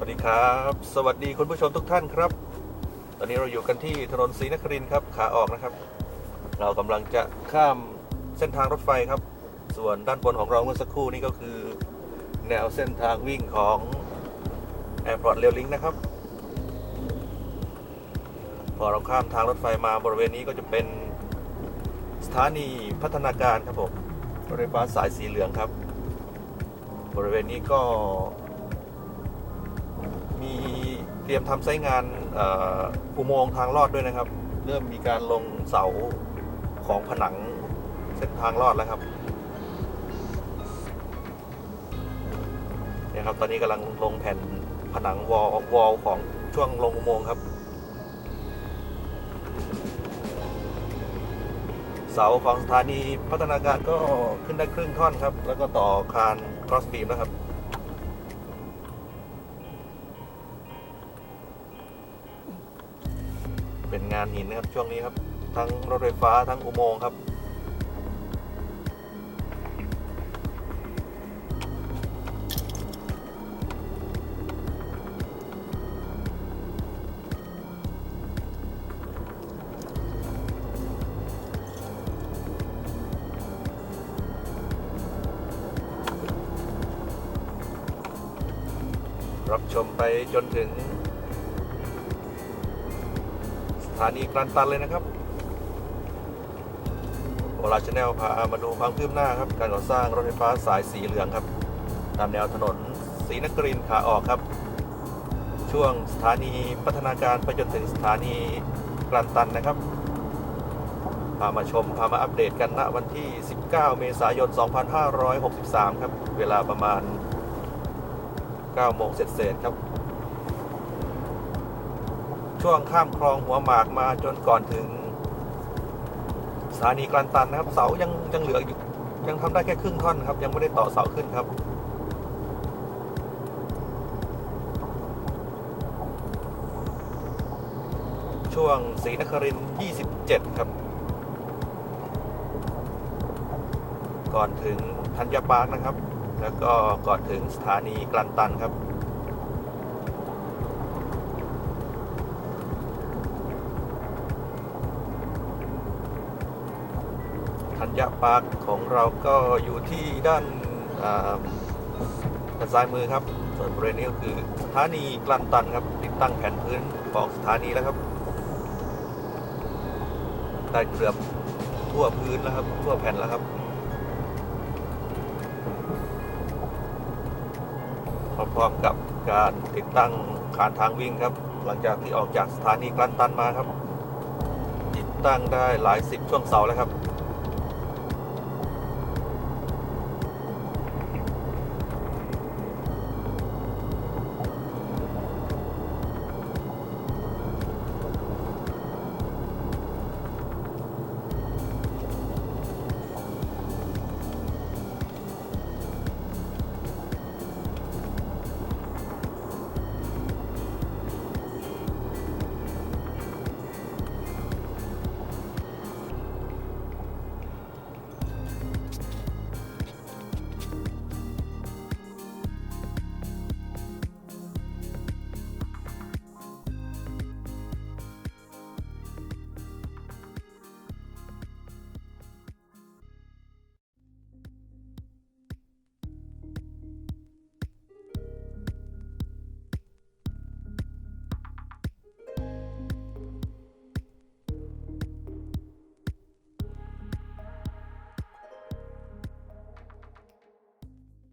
วัสดีครับ สวัสดีคุณผู้ชมทุกท่านครับ ตอนนี้เราอยู่กันที่ถนนศรีนครินครับขาออกนะครับ เรากำลังจะข้ามเส้นทางรถไฟครับ ส่วนด้านบนของเราเมื่อสักครู่นี้ก็คือ แนวเส้นทางวิ่งของ Airport Rail Link นะครับ พอเราข้ามทางรถไฟมาบริเวณนี้ก็จะเป็นสถานีพัฒนาการครับผมรถไฟฟ้าสายสีเหลืองครับ บริเวณนี้ก็ มีเตรียมทำไซต์งานอุโมงค์ทางลอดด้วยนะครับ เริ่มมีการลงเสาของผนังเส้นทางลอดแล้วครับเนี่ยครับตอนนี้กำลังลงแผ่นผนังวอลวอลของช่วงลงอุโมงค์ครับ เสาของสถานีพัฒนาการก็ขึ้นได้ครึ่งท่อนครับ แล้วก็ต่อคาน cross beam แล้วครับ เป็นงานหินนะครับช่วงนี้ครับ ทั้งรถไฟฟ้าทั้งอุโมงค์ครับรับชมไปจนถึง ถานีกลันตันเลยนะครับโอลาชแนลพามาดูความคืบหน้าครับการก่อสร้างรถไฟฟ้าสายสีเหลืองครับ ตามแนวถนนศรีนครินขาออกครับ ช่วงสถานีพัฒนาการไปจนถึงสถานีกลันตันนะครับพามาชมพามาอัปเดตกันณวันที่ 19 เมษายน 2563 ครับ เวลาประมาณ 9 โมงเศษๆครับ ช่วงข้ามคลองหัวหมากมาจนก่อนถึงสถานีกลันตันนะครับเสายังยังเหลืออยู่ยังทำได้แค่ครึ่งท่อนครับ ยังไม่ได้ต่อเสาขึ้นครับ ช่วงศรีนครินทร์27 ครับ ก่อนถึงธัญปาร์คนะครับ แล้วก็ก่อนถึงสถานีกลันตันครับ ธัญปาร์คของเราก็อยู่ที่ด้านด้านซ้ายมือครับ ส่วนบริเวณนี้ก็คือสถานีกลันตันครับ ติดตั้งแผ่นพื้นของสถานีแล้วครับได้เกือบทั่วพื้นแล้วครับ ทั่วแผ่นแล้วครับพร้อมๆกับการติดตั้งคานทางวิ่งครับ หลังจากที่ออกจากสถานีกลันตันมาครับ ติดตั้งได้หลายสิบช่วงเสาแล้วครับ